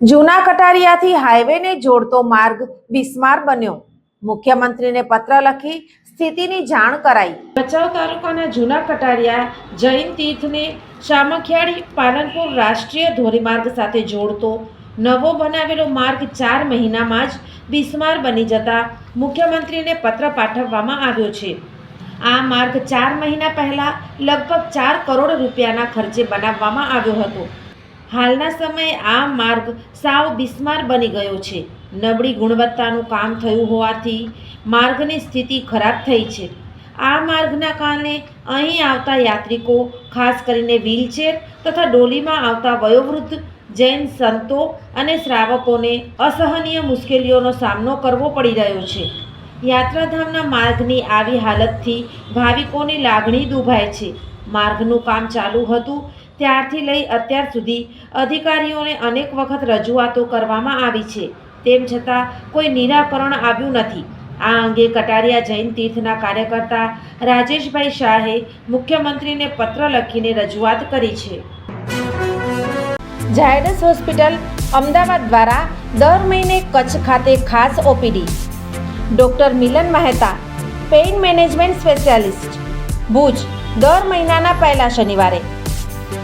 જૂના કટારિયાથી હાઈવેને જોડતો માર્ગ બિસ્માર બન્યો. મુખ્યમંત્રીને પત્ર લખી સ્થિતિની જાણ કરાઈ. ભચાઉ તાલુકાના જૂના કટારિયા જૈન તીર્થને શામખિયાળી પાલનપુર રાષ્ટ્રીય ધોરીમાર્ગ સાથે જોડતો નવો બનાવેલો માર્ગ ચાર મહિનામાં જ બિસ્માર બની જતા મુખ્યમંત્રીને પત્ર પાઠવવામાં આવ્યો છે. આ માર્ગ ચાર મહિના પહેલા લગભગ ચાર કરોડ રૂપિયાના ખર્ચે બનાવવામાં આવ્યો હતો. હાલના સમયે આ માર્ગ સાવ બિસ્માર બની ગયો છે. નબળી ગુણવત્તાનું કામ થયું હોવાથી માર્ગની સ્થિતિ ખરાબ થઈ છે. આ માર્ગના કારણે અહીં આવતા યાત્રિકો, ખાસ કરીને વ્હીલચેર તથા ડોલીમાં આવતા વયોવૃદ્ધ, જૈન સંતો અને શ્રાવકોને અસહનીય મુશ્કેલીઓનો સામનો કરવો પડી રહ્યો છે. યાત્રાધામના માર્ગની આવી હાલતથી ભાવિકોની લાગણી દુભાય છે. માર્ગનું કામ ચાલુ હતું ત્યારથી લઈ અત્યાર સુધી અધિકારીઓને અનેક વખત રજૂઆતો કરવામાં આવી છે. તેમ છતાં કોઈ નિરાકરણ આવ્યું નથી. આ અંગે કટારિયા જૈન તીર્થના કાર્યકર્તા રાજેશભાઈ શાહે મુખ્યમંત્રીને પત્ર લખીને રજૂઆત કરી છે. ઝાયડસ હોસ્પિટલ અમદાવાદ દ્વારા દર મહિને કચ્છ ખાતે ખાસ OPD. Doctor Milan Mehta, pain management specialist. Bhuj, દર મહિનાના પહેલા શનિવારે.